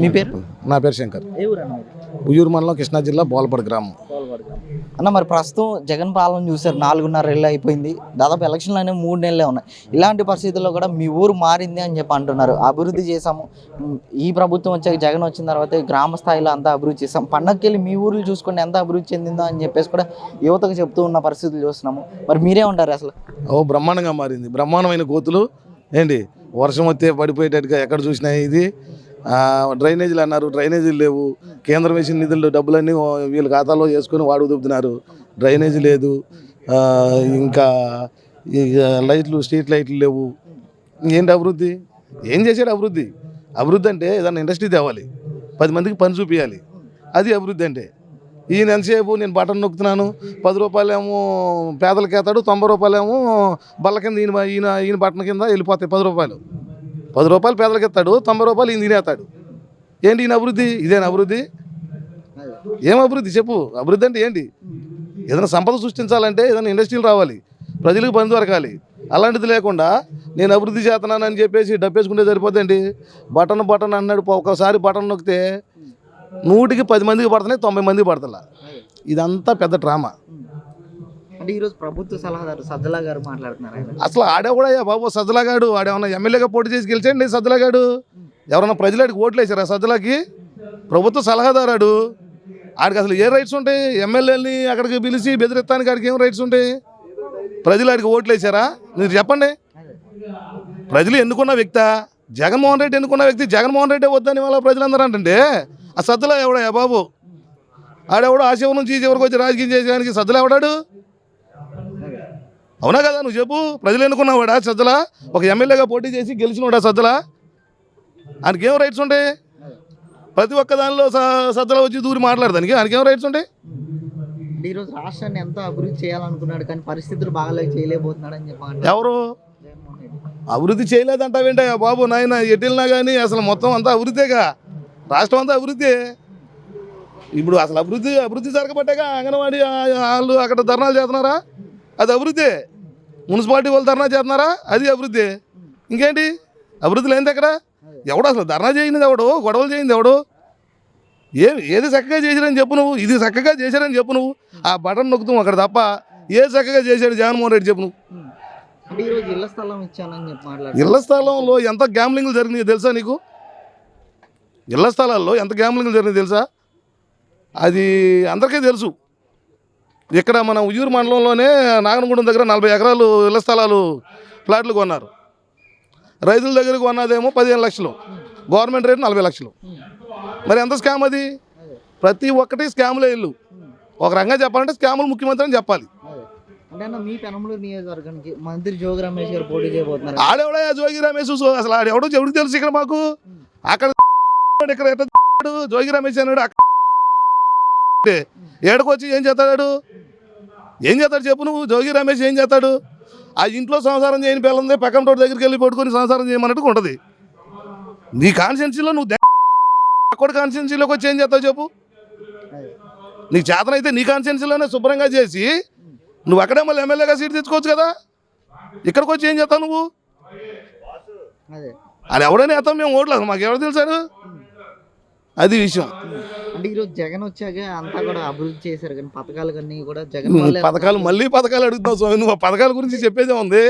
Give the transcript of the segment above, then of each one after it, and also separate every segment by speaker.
Speaker 1: మీ పేరు?
Speaker 2: నా పేరు శంకర్? ఉయ్యూరు మండలం కృష్ణా జిల్లా బోలపడి గ్రామం.
Speaker 1: అన్న మరి ప్రస్తుతం జగన్ పాలన చూసారు నాలుగున్నర ఏళ్ళు అయిపోయింది. దాదాపు ఎలక్షన్లు అనేవి మూడు నెలలే ఉన్నాయి. ఇలాంటి పరిస్థితుల్లో కూడా మీ ఊరు మారింది అని చెప్పి అంటున్నారు. అభివృద్ధి చేసాము ఈ ప్రభుత్వం వచ్చాక జగన్ వచ్చిన తర్వాత గ్రామ స్థాయిలో అంతా అభివృద్ధి చేసాం పండగకి వెళ్ళి మీ ఊర్లు చూసుకుంటే ఎంత అభివృద్ధి చెందిందో అని చెప్పేసి కూడా యువతకు చెప్తూ ఉన్న పరిస్థితులు చూస్తున్నాము. మరి మీరే ఉంటారు అసలు?
Speaker 2: ఓ బ్రహ్మాండంగా మారింది. బ్రహ్మాండమైన గోతులు ఏంటి? వర్షం వస్తే పడిపోయేటట్టుగా ఎక్కడ చూసినా ఇది. డ్రైనేజీలు అన్నారు డ్రైనేజీలు లేవు. కేంద్రం వేసిన నిధులు డబ్బులన్నీ వీళ్ళ ఖాతాలో వేసుకొని వాడు దుబ్బుతున్నారు. డ్రైనేజీ లేదు. ఇంకా లైట్లు స్ట్రీట్ లైట్లు లేవు. ఏంటి అభివృద్ధి? ఏం చేశాడు అభివృద్ధి? అభివృద్ధి అంటే ఏదైనా ఇండస్ట్రీ తేవాలి. పది మందికి పని చూపించాలి అది అభివృద్ధి అంటే. ఈయన ఎంతసేపు నేను బటన్ నొక్కుతున్నాను పది రూపాయలేమో పేదలకి ఎత్తాడు తొంభై రూపాయలేమో బల్ల కింద ఈయన ఈయన ఈయన బటన్ కింద వెళ్ళిపోతాయి పది రూపాయలు. పది రూపాయలు పేదలకి ఎత్తాడు తొంభై రూపాయలు ఈయన తినేస్తాడు ఏంటి ఈయన అభివృద్ధి? ఇదేనా అభివృద్ధి? ఏం అభివృద్ధి? చెప్పు. అభివృద్ధి అంటే ఏంటి? ఏదైనా సంపద సృష్టించాలంటే ఏదైనా ఇండస్ట్రీలు రావాలి ప్రజలకు పని దొరకాలి. అలాంటిది లేకుండా నేను అభివృద్ధి చేస్తున్నానని చెప్పేసి డబ్బేసుకుంటే సరిపోతుందండి బటన్ బటన్ అన్నాడు ఒకసారి బటన్ నొక్కితే నూటికి పది మందికి పడుతున్నాయి తొంభై మందికి పడతలా. ఇదంతా పెద్ద డ్రామా.
Speaker 1: అంటే ఈరోజు ప్రభుత్వ సలహాదారు సజ్జలా గారు మాట్లాడుతున్నారు
Speaker 2: అసలు ఆడేవాడయ్యా బాబు సజ్జలాగాడు ఆడేమన్నా ఎమ్మెల్యేగా పోటీ చేసి గెలిచండి సజ్జలాగాడు ఎవరన్నా ప్రజలాడికి ఓట్లు వేసారా సజ్జలాకి? ప్రభుత్వ సలహాదారాడు. ఆడికి అసలు ఏ రైట్స్ ఉంటాయి? ఎమ్మెల్యేని అక్కడికి పిలిచి బెదిరిస్తానికి ఆడికి ఏం రైట్స్ ఉంటాయి? ప్రజలు ఆడికి ఓట్లు వేసారా? మీరు చెప్పండి. ప్రజలు ఎన్నుకున్న వ్యక్తి? జగన్మోహన్ రెడ్డి ఎన్నుకున్న వ్యక్తి జగన్మోహన్ రెడ్డి వద్దని వాళ్ళ ప్రజలందరూ అంటే ఆ సద్దులా ఎవడయ్యా బాబు? ఆడెవడో ఆ శివ నుంచి ఈ చివరికి వచ్చి రాజకీయం చేసేదానికి సద్దులు ఎవడాడు? అవునా కదా? నువ్వు చెప్పు. ప్రజలు ఎన్నుకున్నావాడా సజ్జల? ఒక ఎమ్మెల్యేగా పోటీ చేసి గెలిచినవాడా సజ్జల? ఆయనకి ఏం రైట్స్ ఉంటాయి ప్రతి ఒక్క దానిలో సజ్జల వచ్చి దూరి మాట్లాడదానికి ఆయనకి ఏం రైట్స్ ఉంటాయి
Speaker 1: ఈరోజు రాష్ట్రాన్ని ఎంతో అభివృద్ధి చేయాలనుకున్నాడు కానీ పరిస్థితులు బాగాలేక చేయలేకపోతున్నాడు అని చెప్పి
Speaker 2: ఎవరు అభివృద్ధి చేయలేదంటావేంటయ్యా బాబు నాయన ఎటిల్నా కానీ అసలు మొత్తం అంతా అభివృద్ధేగా? రాష్ట్రం అంతా అభివృద్ధి. ఇప్పుడు అసలు అభివృద్ధి అభివృద్ధి జరగబట్టాక అంగన్వాడీ వాళ్ళు అక్కడ ధర్నాలు చేస్తున్నారా? అది అభివృద్ధి. మున్సిపాలిటీ వాళ్ళు ధర్నా చేస్తున్నారా? అది అభివృద్ధి. ఇంకేంటి? అభివృద్ధి లేనిది ఎక్కడ? ఎవడు అసలు ధర్నా చేయింది ఎవడు? గొడవలు చేయింది ఎవడు? ఏ ఏది చక్కగా చేశారని చెప్పు నువ్వు. ఇది చక్కగా చేశారని చెప్పు నువ్వు. ఆ బటన్ నొక్కుతాం అక్కడ తప్ప ఏ చక్కగా చేశాడు జగన్మోహన్ రెడ్డి చెప్పు నువ్వు. ఇళ్ళ స్థలంలో ఎంత గ్యాంబ్లింగ్లు జరిగినాయో తెలుసా నీకు? ఇళ్ళ స్థలాల్లో ఎంత గ్యాంబ్లింగ్లు జరిగినాయో తెలుసా? అది అందరికీ తెలుసు. ఇక్కడ మన ఉయ్యూరు మండలంలోనే నాగనగూడెం దగ్గర నలభై ఎకరాలు ఇళ్ళ స్థలాలు ఫ్లాట్లు కొన్నారు. రైతుల దగ్గర కొన్నదేమో పదిహేను లక్షలు. గవర్నమెంట్ రేట్ నలభై లక్షలు. మరి ఎంత స్కామ్ అది? ప్రతి ఒక్కటి స్కాములే ఇల్లు. ఒక రంగా చెప్పాలంటే స్కాములు ముఖ్యమంత్రి అని చెప్పాలి. ఆడెవడా జోగి రమేష్? అసలు ఆడెవడో ఎవరికి తెలుసు ఇక్కడ మాకు? అక్కడ ఇక్కడ జోగి రమేష్ అన్నాడు అక్కడ ఏడకొచ్చి ఏం చేస్తాడు? ఏం చేస్తాడు చెప్పు నువ్వు? జోగి రమేష్ ఏం చేస్తాడు? ఆ ఇంట్లో సంసారం చేయని పిల్లలదే పక్కన తోటి దగ్గరికి వెళ్ళి పట్టుకొని సంసారం చేయమన్నట్టు ఉంటుంది. నీ కాన్స్టిట్యున్సీలో నువ్వు అక్కడ కాన్స్టిట్యున్సీలోకి వచ్చి ఏం చేస్తావు చెప్పు. నీకు చేతనైతే నీ కాన్స్టిట్యున్సీలోనే శుభ్రంగా చేసి నువ్వు అక్కడే మళ్ళీ ఎమ్మెల్యేగా సీట్ తెచ్చుకోవచ్చు కదా? ఇక్కడికి వచ్చి ఏం చేస్తావు నువ్వు?
Speaker 1: అదే.
Speaker 2: ఎవడైనా వేస్తాం మేము ఓట్లేదు మాకు ఎవరు తెలుసాడు అది విషయం.
Speaker 1: అంటే ఈరోజు జగన్ వచ్చాక అంతా కూడా అభివృద్ధి చేశారు కానీ పథకాలు కానీ కూడా జగన్
Speaker 2: పథకాలు మళ్ళీ పథకాలు అడుగుతున్నావు స్వామి నువ్వు ఆ పథకాల గురించి చెప్పేదే ఉంది.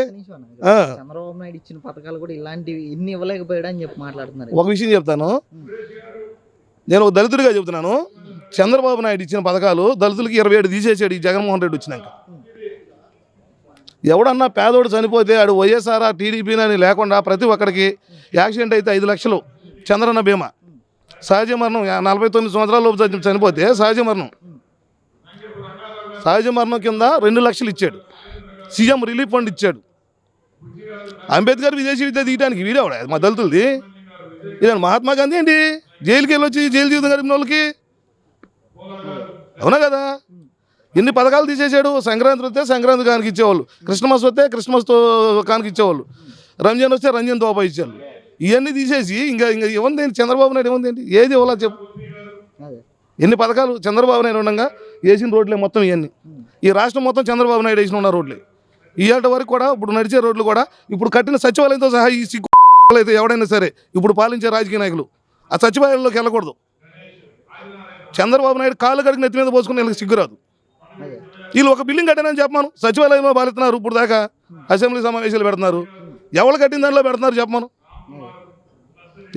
Speaker 2: ఆ.
Speaker 1: చంద్రబాబు నాయుడు ఇచ్చిన పథకాలు కూడా ఇలాంటివి ఇన్ని ఇవ్వలేకపోయాడు అని చెప్పి మాట్లాడుతున్నారు.
Speaker 2: ఒక విషయం చెప్తాను. నేను ఒక దళితుడిగా చెప్తున్నాను చంద్రబాబు నాయుడు ఇచ్చిన పథకాలు దళితులకి ఇరవై ఏడు తీసేసాడు ఈ జగన్మోహన్ రెడ్డి వచ్చినాక. ఎవడన్నా పేదోడు చనిపోతే ఆడు వైఎస్ఆర్ టీడీపీ అని లేకుండా ప్రతి ఒక్కడికి యాక్సిడెంట్ అయితే ఐదు లక్షలు చంద్రన్న బీమా. సహజ మరణం నలభై తొమ్మిది సంవత్సరాల లోపు చనిపోతే సహజ మరణం. సహజ మరణం కింద రెండు లక్షలు ఇచ్చాడు. సీఎం రిలీఫ్ ఫండ్ ఇచ్చాడు. అంబేద్కర్ విదేశీ విద్య తీయడానికి వీడేవాడు మా దళితులది. ఇదండి మహాత్మా గాంధీ ఏంటి? జైలుకి వెళ్ళొచ్చి జైలు జీవితం గడిపిన వాళ్ళకి? అవునా కదా? ఎన్ని పథకాలు తీసేసాడు సంక్రాంతి వస్తే సంక్రాంతి కానికి ఇచ్చేవాళ్ళు. క్రిస్మస్ వస్తే క్రిస్మస్తో కానికి ఇచ్చేవాళ్ళు. రంజాన్ వస్తే రంజాన్ తోపా ఇచ్చేవాళ్ళు ఇవన్నీ తీసేసి ఇంకా ఇంకా ఇవ్వండి ఏంటి చంద్రబాబు నాయుడు ఇవ్వండి ఏంటి ఏది ఇవ్వాలా చెప్పు. ఎన్ని పథకాలు చంద్రబాబు నాయుడు ఉండగా వేసిన రోడ్లే మొత్తం ఇవన్నీ. ఈ రాష్ట్రం మొత్తం చంద్రబాబు నాయుడు వేసిన ఉన్న రోడ్లే. ఇవాళ వరకు కూడా ఇప్పుడు నడిచే రోడ్లు కూడా ఇప్పుడు కట్టిన సచివాలయంతో సహా ఈ సిగ్గు అయితే ఎవడైనా సరే ఇప్పుడు పాలించే రాజకీయ నాయకులు ఆ సచివాలయంలోకి వెళ్ళకూడదు. చంద్రబాబు నాయుడు కాళ్ళు కడిగి నెత్తి మీద పోసుకుని వీళ్ళకి సిగ్గురాదు వీళ్ళు ఒక బిల్డింగ్ కట్టానని చెప్పమాను. సచివాలయంలో బాలుతున్నారు ఇప్పుడు దాకా అసెంబ్లీ సమావేశాలు పెడుతున్నారు. ఎవరు కట్టిన దాంట్లో పెడుతున్నారు చెప్పమాను.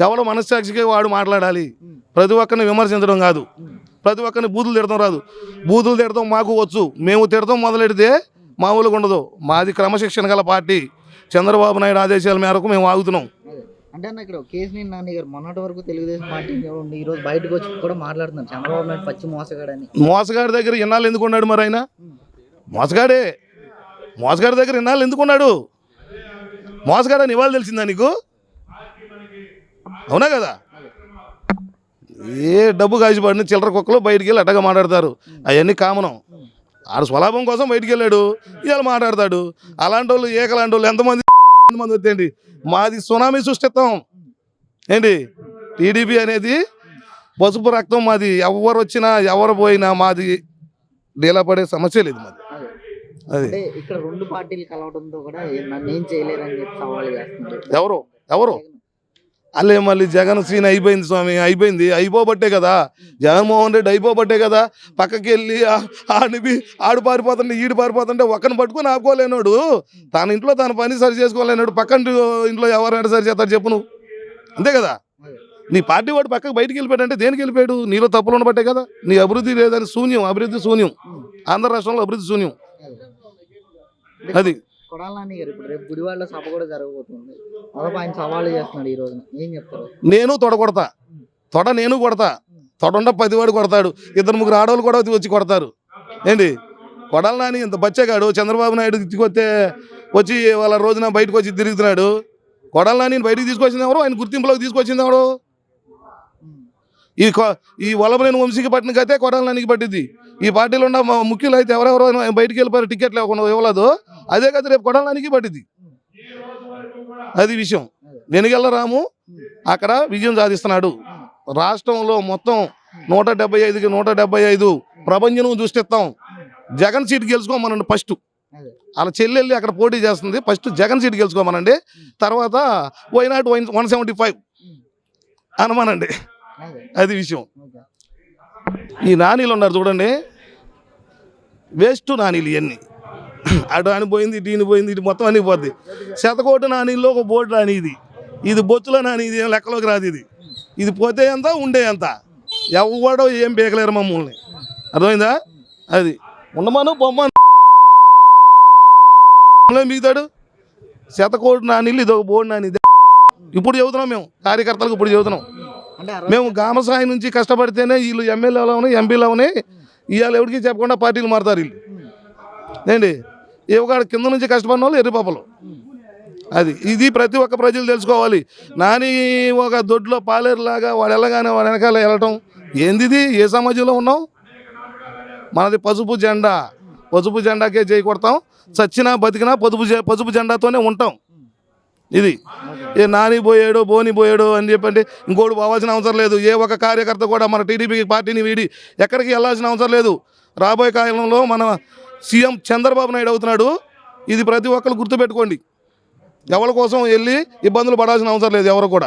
Speaker 2: ఎవరు మనస్సాక్షికి వాడు మాట్లాడాలి? ప్రతి ఒక్కరిని విమర్శించడం కాదు. ప్రతి ఒక్కరిని బూతులు తిడతాం రాదు. బూతులు తిడతాం మాకు వచ్చు. మేము తిడతాం మొదలెడితే మామూలుగా ఉండదు. మాది క్రమశిక్షణ గల పార్టీ. చంద్రబాబు నాయుడు ఆదేశాల మేరకు మేము ఆగుతున్నాం.
Speaker 1: అంటే అన్న ఇక్కడ కేసీఆర్ నాని గారు మొన్నటి వరకు తెలుగుదేశం పార్టీ ఈ రోజు బయటకు వచ్చి కూడా మాట్లాడుతున్నారు. చంద్రబాబు నాయుడు పచ్చి మోసగాడని.
Speaker 2: మోసగాడి దగ్గర ఇన్నాళ్ళు ఎందుకు ఉన్నాడు మరి ఆయన? మోసగాడే. మోసగాడి దగ్గర ఇన్నాళ్ళు ఎందుకు ఉన్నాడు? మోసగాడని ఇవాళ తెలిసిందా నీకు? అవునా కదా? ఏ డబ్బు కాసిపడిన చిల్లర కుక్కలు బయటికి వెళ్ళి అడ్డగా మాట్లాడతారు. అవన్నీ కామనం. ఆడు స్వలాభం కోసం బయటికి వెళ్ళాడు. ఇవాళ మాట్లాడతాడు. అలాంటి వాళ్ళు ఏకలాంటి వాళ్ళు ఎంతమంది ఎంతమంది వద్దండి మాది సునామీ సృష్టిస్తాం ఏంటి? టీడీపీ అనేది పసుపు రక్తం మాది. ఎవరు వచ్చినా ఎవరు పోయినా మాది డీలా పడే సమస్య లేదు మాది.
Speaker 1: అదే. ఇక్కడ రెండు పార్టీలు కలవడంతో కూడా
Speaker 2: ఎవరు? ఎవరు? అల్లే మళ్ళీ జగన్ సీన్ అయిపోయింది స్వామి అయిపోయింది. అయిపోబట్టే కదా. జగన్మోహన్ రెడ్డి అయిపోబట్టే కదా. పక్కకి వెళ్ళి ఆడిపి ఆడు పారిపోతుంటే ఈడు పారిపోతుంటే ఒక్కని పట్టుకొని ఆపుకోలేనాడు. తన ఇంట్లో తన పని సరి చేసుకోలేనాడు. పక్కన ఇంట్లో ఎవరైనా సరి చేస్తారు చెప్పు నువ్వు. అంతే కదా? నీ పార్టీ వాడు పక్కకు బయటికి వెళ్ళిపోయాడంటే దేనికి వెళ్ళిపోయాడు? నీలో తప్పులు ఉండబట్టే కదా. నీ అభివృద్ధి లేదని శూన్యం అభివృద్ధి శూన్యం. ఆంధ్ర రాష్ట్రంలో అభివృద్ధి శూన్యం.
Speaker 1: అది. కొడాల నాని గారు ఇప్పుడు రేపు గుడివాడలో సభ కూడా జరగబోతుంది. అదొక ఆయన సవాళ్ళు చేస్తున్నాడు ఈ రోజున. ఏం చెప్తారు?
Speaker 2: నేను తొడ కొడతా తొడ నేను కొడతా. తొడండ పదివాడు కొడతాడు. ఇద్దరు ముగ్గురు ఆడవాళ్ళు కూడా వచ్చి కొడతారు. ఏంటి? కొడాల నాని ఇంత బచ్చేగాడు. చంద్రబాబు నాయుడు తీసుకొస్తే వచ్చి వాళ్ళ రోజున బయటకు వచ్చి తిరుగుతున్నాడు. కొడాల నాని బయటకు తీసుకొచ్చింది ఎవరు? ఆయన గుర్తింపులోకి తీసుకొచ్చింది ఎవరు? ఈ కొ- ఈ వలబలేని వంశీకి పట్టిన కతే కొడాల నానికి పట్టింది. ఈ పార్టీలో ఉన్న ముఖ్యులు అయితే ఎవరెవరో బయటికి వెళ్ళిపోయారు టికెట్లు లేకుండా ఇవ్వలేదు. అదే కదా రేపు కొడాలి నానికి పట్టింది. అది విషయం. వెనుగెల్ల రాము అక్కడ విజయం సాధిస్తున్నాడు. రాష్ట్రంలో మొత్తం నూట డెబ్బై ఐదుకి నూట డెబ్బై ఐదు ప్రపంచం దృష్టిస్తాం. జగన్ సీట్ గెలుచుకోమనండి ఫస్ట్. అలా చెల్లెళ్ళి అక్కడ పోటీ చేస్తుంది. ఫస్ట్ జగన్ సీట్ గెలుచుకోమనండి. తర్వాత why not one one seventy five. అనమానండి.
Speaker 1: అదే.
Speaker 2: విషయం. ఈ నానీలు ఉన్నారు చూడండి. వేస్ట్ నానీలు ఇవన్నీ అటు అని పోయింది ఇటు ఈయన పోయింది ఇటు మొత్తం అన్ని పోద్ది. శతకోటి నానీల్లో ఒక బోర్డు రాని ఇది. ఇది బొచ్చులో నాని ఇది లెక్కలోకి రాదు ఇది. ఇది పోతే ఎంత ఉండే ఎంత? ఎవడో ఏం బీకలేరు మమ్మల్ని. అర్థమైందా? అది. ఉండమను బొమ్మను. మిగతాడు. శతకోటి నానీళ్ళు ఇది ఒక బోర్డు నాని ఇది. ఇప్పుడు చెబుతున్నాం మేము. కార్యకర్తలకు ఇప్పుడు చెబుతున్నాం మేము గ్రామస్థాయి నుంచి కష్టపడితేనే వీళ్ళు ఎమ్మెల్యేలు అవని ఎంపీలు అవని ఇవాళ ఎవరికి చెప్పకుండా పార్టీలు మారుతారు వీళ్ళు. ఏంటి? ఇవ్వగాడు కింద నుంచి కష్టపడిన వాళ్ళు ఎర్రిపాపలు అది ఇది ప్రతి ఒక్క ప్రజలు తెలుసుకోవాలి. నాని ఒక దొడ్లో పాలేరులాగా వాడు వెళ్ళగానే వాడు వెనకాల వెళ్ళటం. ఏంది ఇది? ఏ సమాజంలో ఉన్నాం మనది పసుపు జెండా. పసుపు జెండాకే చేయి కొడతాం. చచ్చినా బతికినా పసుపు జె- పసుపు జెండాతోనే ఉంటాం. ఇది. ఏ నాని పోయాడు బోని పోయాడు అని చెప్పంటే ఇంకోటి పోవాల్సిన అవసరం లేదు. ఏ ఒక్క కార్యకర్త కూడా మన టీడీపీ పార్టీని వీడి ఎక్కడికి వెళ్ళాల్సిన అవసరం లేదు. రాబోయే కాలంలో మన సీఎం చంద్రబాబు నాయుడు అవుతున్నాడు. ఇది ప్రతి ఒక్కరు గుర్తుపెట్టుకోండి. ఎవరి కోసం వెళ్ళి ఇబ్బందులు పడాల్సిన అవసరం లేదు ఎవరు కూడా.